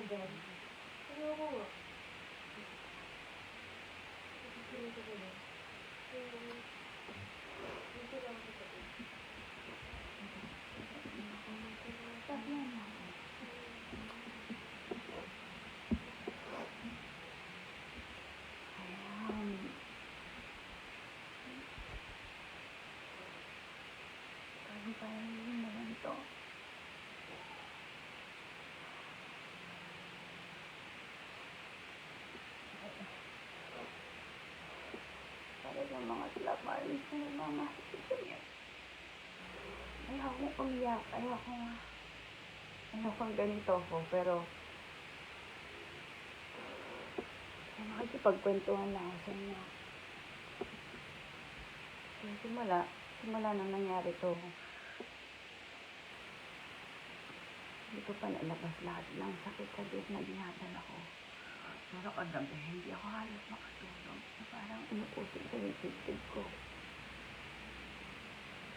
ako dyan. Ayoko nga. Pipipilit ako dyan. Ayoko. Dito lang ako sa Tablan na. Ayan. Parang parang yun na lang to. Sa mga slapmaris na mga Ayoko umiyak. Ayoko nga. Ayoko ganito ko, pero makikipagkwentuhan lang ako sa inyo. Kasi simula, simula nang nangyari to, hindi ko pa nalabas lahat ng sakit sa dip na dinadala ko. Pero kagabi, hindi ako halos makatulog. Parang inuusig sa titid ko.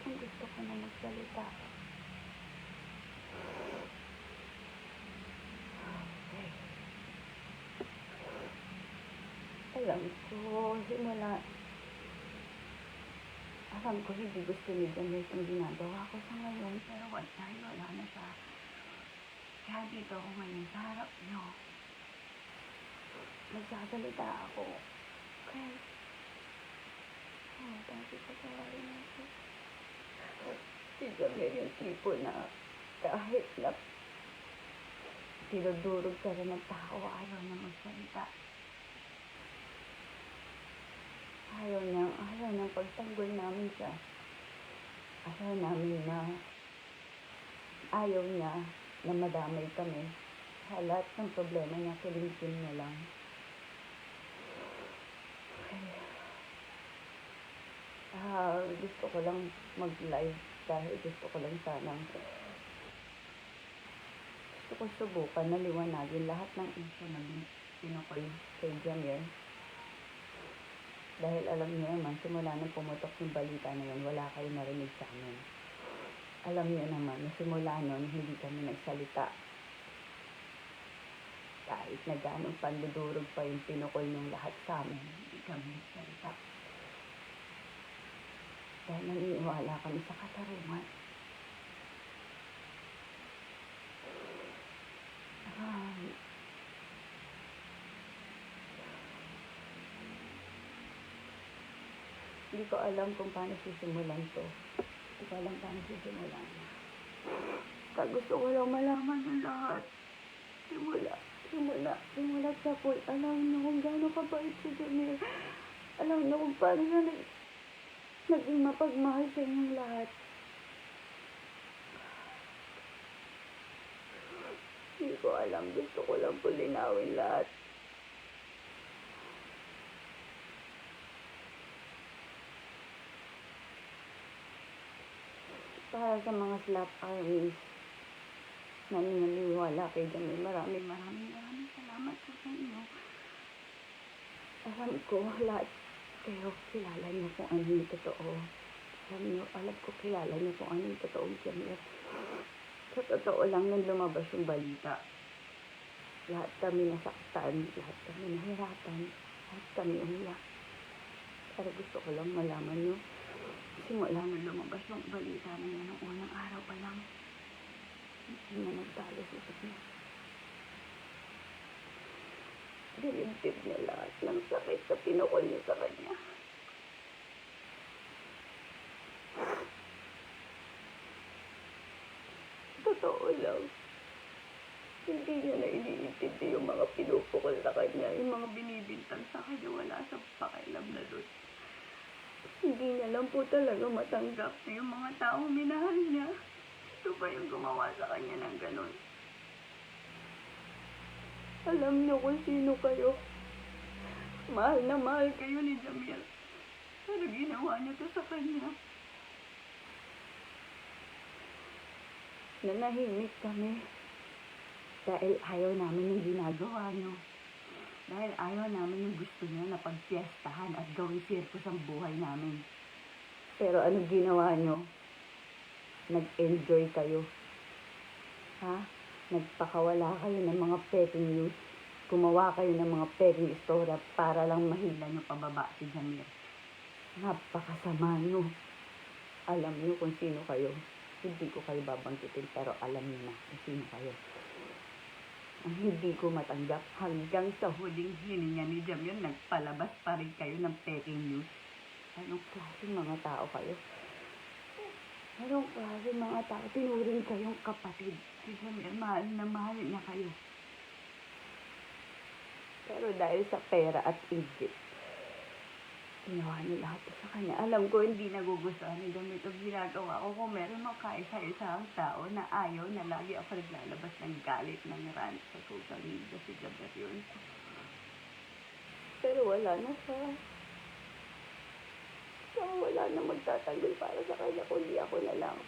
Kung gusto ko na magsalita. Okay. Alam ko, simula, alam ko hindi gusto ni Jamil itong ginagawa ko sa ngayon, pero wala, wala na siya. Kaya dito ako ngayon sa harap niyo. Nagsasalita ako. Okay. Oh, dahil patawarin ako. Si Jamil yung tipo na kahit na tinudurog ka rin ng tao, ayaw na magsalita. Ayaw niya, ayaw niyang pagtanggol namin siya. Ayaw namin na, ayaw niya na madamay kami. Sa lahat ng problema niya, kilimkim niya lang. Ah, gusto ko lang mag-live dahil gusto ko lang sanang gusto ko subukan na liwanagin lahat ng issue na pinukol kay Jamir. Dahil alam niyo naman, simula nung pumutok yung balita na yun, wala kayo narinig sa amin. Alam niyo naman, na simula nun, hindi kami nagsalita. Kahit na ganong pandudurog pa yung pinukol ng lahat sa amin, hindi kami nagsalita. Dahil naniniwala kami sa katarungan. Ah, Hindi ko alam kung paano sisimulan to. Hindi ko alam paano sisimulan. Kaya gusto ko lang malaman ng lahat. Simula, simula, simula sa pool. Alam na kung gaano kabait si Jamil. Alam na kung paano siya nag, naging mapagmahal sa inyong lahat. Hindi ko alam. Gusto ko lang po linawin lahat. para sa mga slap armies na naniniwala kay Jamil. Maraming maraming maraming salamat sa inyo. Alam ko lahat kayo kilala niyo kung ano yung totoo. Alam niyo, alam ko kilala niyo kung ano yung totoo Jamil. Sa totoo lang nung lumabas yung balita. Lahat kami nasaktan, lahat kami nahirapan, lahat kami umiyak. Pero gusto ko lang malaman niyo simula nung lumabas yung balita na yan ng unang araw pa lang, hindi na nagtalo sa niya. Dinibdib niya lahat ng sakit na pinukol niya sa kanya. Totoo lang. Hindi niya na iniintindi yung mga pinupukol sa kanya, yung mga binibintang sa kanya, wala sa pakialam na doon. Hindi niya lang po talaga matanggap na yung mga taong minahal niya. Ito ba yung gumawa sa kanya ng ganun? Alam niyo kung sino kayo. Mahal na mahal kayo ni Jamil. Pero ginawa niyo to sa kanya. Nanahimik kami. Dahil ayaw namin yung ginagawa niyo. Dahil ayaw namin yung gusto niya na pagpiestahan at gawing circus ang buhay namin. Pero ano ginawa niyo? Nag-enjoy kayo. Ha? Nagpakawala kayo ng mga peking news. Gumawa kayo ng mga peking istorya para lang mahila nyo pababa si Jamir. Napakasama nyo. Alam nyo kung sino kayo. Hindi ko kayo babangkitin pero alam nyo na kung sino kayo. Ang hindi ko matanggap hanggang sa huling hininga ni Jamir, nagpalabas pa rin kayo ng peking news. Anong klaseng mga tao kayo? Anong klaseng mga tao? Tinuring kayong kapatid. Si Jamir, mahal na mahal na kayo. Pero dahil sa pera at Egypt, ginawa niyo lahat sa kanya. Alam ko hindi nagugustuhan ni Jamir ang ginagawa ko. Kung meron mga kaisa-isang tao na ayaw na lagi ako naglalabas ng galit ng rant sa social media si Jamir yun. Pero wala na siya. Saka wala na magtatanggol para sa kanya, kundi ako na lang.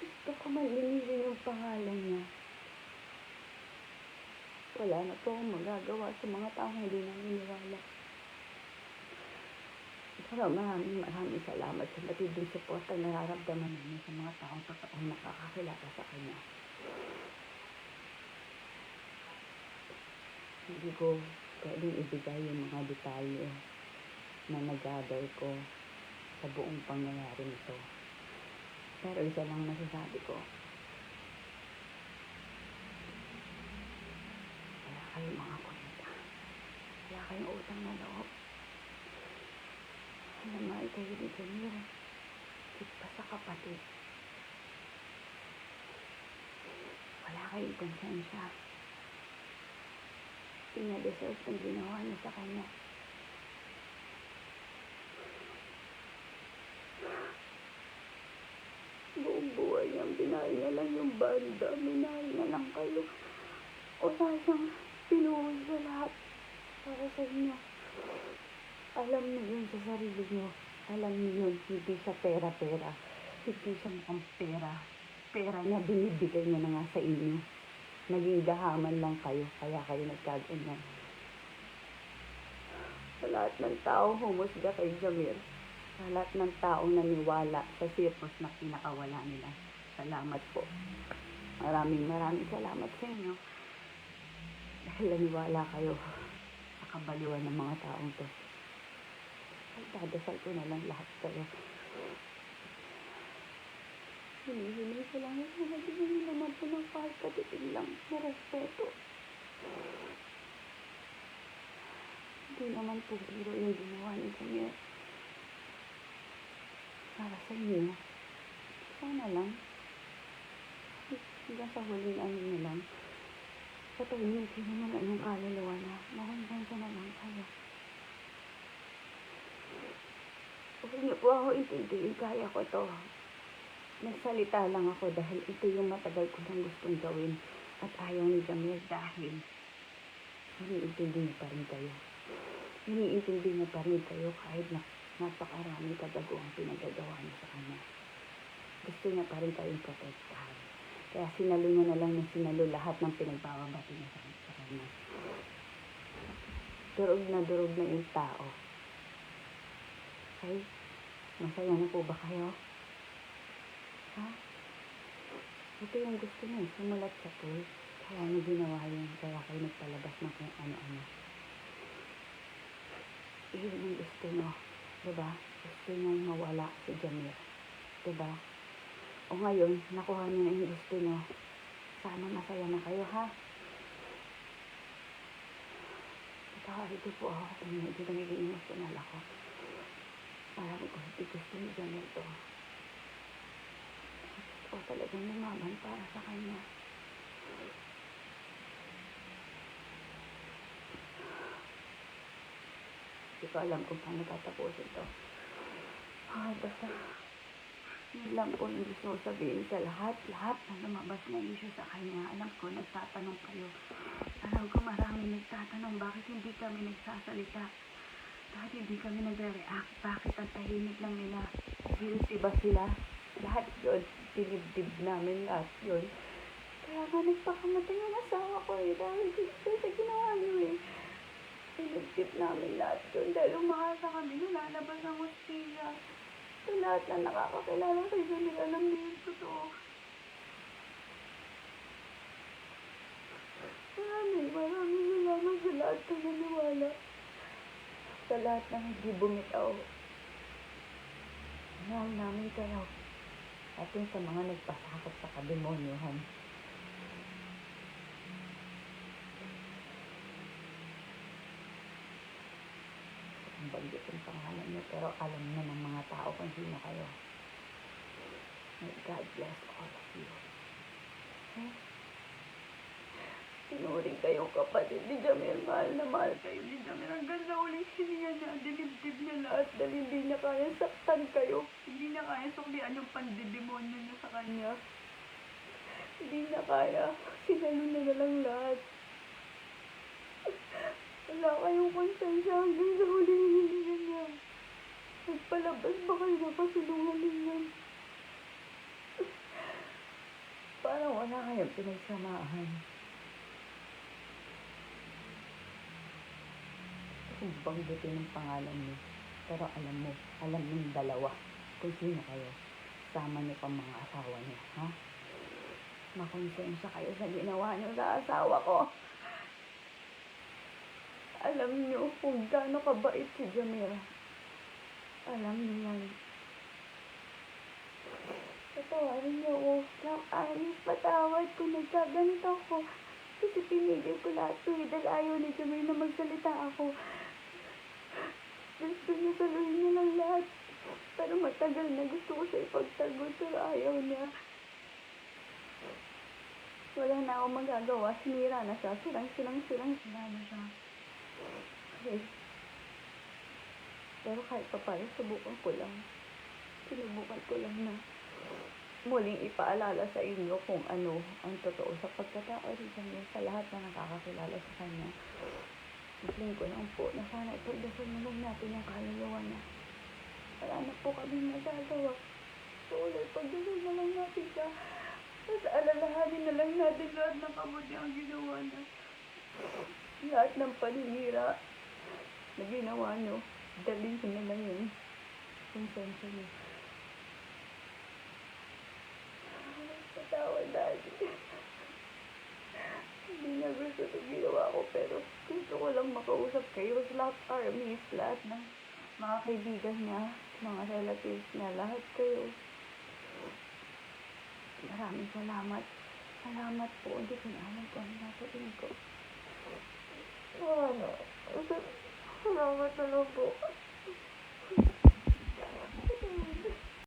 Gusto ko malinisin yung pangalan niya. Wala na po akong magagawa sa mga taong hindi naniniwala. Pero maraming maraming salamat sa matinding suporta na nararamdaman namin sa mga taong totoong nakakakilala sa kanya. Hindi ko pwedeng ibigay yung mga detalye na nag-gather ko sa buong pangyayari nito. Pero isa lang masasabi ko. Wala kayong mga kwenta. Wala kayong utang na loob. Namahal kayo ni Jamil. Higit pa sa kapatid. Wala kayong konsensya. Pinadeserve ang ginawa niya sa kanya. Buong buhay niyang binahal niya lang yung banda. Minahal niya lang kayo. Wala siyang pinuhos sa lahat para sa inyo. Alam niyo yun sa sarili niyo. Alam niyo yun, hindi sa pera-pera. Hindi siya mukhang pera. Pera na binibigay niya na nga sa inyo. Naging gahaman lang kayo, kaya kayo nagkaganyan. Sa lahat ng tao, humusga kay Jamir. Sa lahat ng taong naniwala sa sirkos na pinakawala nila. Salamat po. Maraming maraming salamat sa inyo. Dahil naniwala kayo sa ng mga taong to. Ay, dadasal ko na lang lahat kayo. Hinihingi ko lang yung mga bigyan naman po ng kahit lang na respeto. Hindi naman po biro yung ginawa ni Samir. Para sa inyo. Sana lang. Hanggang sa huling ano na lang. Patuloy ko naman ang yung kaluluwa na makumbensya na lang kayo. Huwag niyo po ako intindihin. Kaya ko to. Nagsalita lang ako dahil ito yung matagal ko nang gustong gawin at ayaw ni Jamil dahil iniintindi niya pa rin kayo. Iniintindi niya pa rin kayo kahit na napakaraming kadaguang pinagagawa niya sa kanya. Gusto niya pa rin kayong protektahan. Kaya sinalo niya na lang ng sinalo lahat ng pinagbababati niya sa, kanya. Durog na durog na yung tao. Okay? Masaya na po ba kayo? Ha? Ito yung gusto niya, sumulat sa pool. Kaya niya ginawa yun, kaya kayo nagpalabas ng kung ano-ano. Iyon ang gusto niyo, diba? Gusto niyang mawala si Jamir, diba? O ngayon, nakuha niyo na yung gusto niyo. Sana masaya na kayo, ha? Nakakito po ako kung medyo nagiging emotional ako. Parang gusto ni Jamir to o talagang lumaban para sa kanya. Hindi ko alam kung paano tatapusin to. Ay, basta, yun lang po yung gusto sabihin sa lahat, lahat na lumabas na issue sa kanya. Alam ko, nagtatanong kayo. Alam ko marami nagtatanong bakit hindi kami nagsasalita. Bakit hindi kami nagre-react? Bakit ang tahimik lang nila? Guilty ba sila? Lahat yun, dinibdib namin lahat yun. Kaya nga nagpakamatay yung asawa ko eh, dahil gusto sa ginawa niyo eh. Dinibdib namin lahat yun dahil umaasa kami na lalabas ang hostilya. Sa lahat na nakakakilala kay Jamil, alam niyo yung totoo. Maraming, maraming salamat sa lahat ng naniwala. Sa lahat ng hindi bumitaw. Mahal namin kayo. At yun sa mga nagpasakot sa kademonyohan. Kung banggit yung pangalan niyo, pero alam na ng mga tao kung sino kayo. May God bless all of you. Okay? Tinuring kayong kapatid ni Jamil. Mahal na mahal kayo ni Jamil. Hanggang sa uling hininga niya, dinibdib niya lahat dahil hindi niya kaya saktan kayo. Hindi niya kaya suklian yung pandidemonyo niya sa kanya. Hindi niya kaya. Sinalo na na lang lahat. Wala kayong konsensya hanggang sa huling hininga niya. Nagpalabas ba kayo nakasulungalingan? Parang wala kayong pinagsamahan. kung banggitin ng pangalan niyo. Pero alam mo, alam ng dalawa kung sino kayo. Sama niyo pa mga asawa niyo, ha? Makonsensya kayo sa ginawa niyo sa asawa ko. Alam niyo kung gaano kabait si Jamila. Alam niyo yan. Patawarin niyo ako. Lang anis patawad kung nagkaganito ko. Kasi pinigil ko lahat to eh, dahil ayaw ni Jamil na magsalita ako. Gusto niya saluhin niya lang lahat. Pero matagal na gusto ko siya ipagtagol pero ayaw niya. Wala na akong magagawa. Sinira na siya. Sirang, sirang, sirang, sira na siya. Okay. Pero kahit pa paano, subukan ko lang. Sinubukan ko lang na muling ipaalala sa inyo kung ano ang totoo sa pagkatao rin sa lahat na nakakakilala sa kanya. Isling ko lang po na sana ipagdasal na lang natin yung kaluluwa niya. Wala na po kami magagawa. So, ulit, pagdasal na lang natin siya. Tapos alalahanin na lang natin lahat ng kabuti ang ginawa niya. Lahat ng paninira na ginawa niyo, dalhin na lang yun. Konsensya niyo. Patawad daddy. Hindi niya gusto ito ginawa ko pero gusto ko lang makausap kayo sa lahat armies, lahat ng mga kaibigan niya, mga relatives niya, lahat kayo. Maraming salamat. Salamat po. Hindi ko na alam kung ano nasabihin ko. Ano? Salamat na lang po.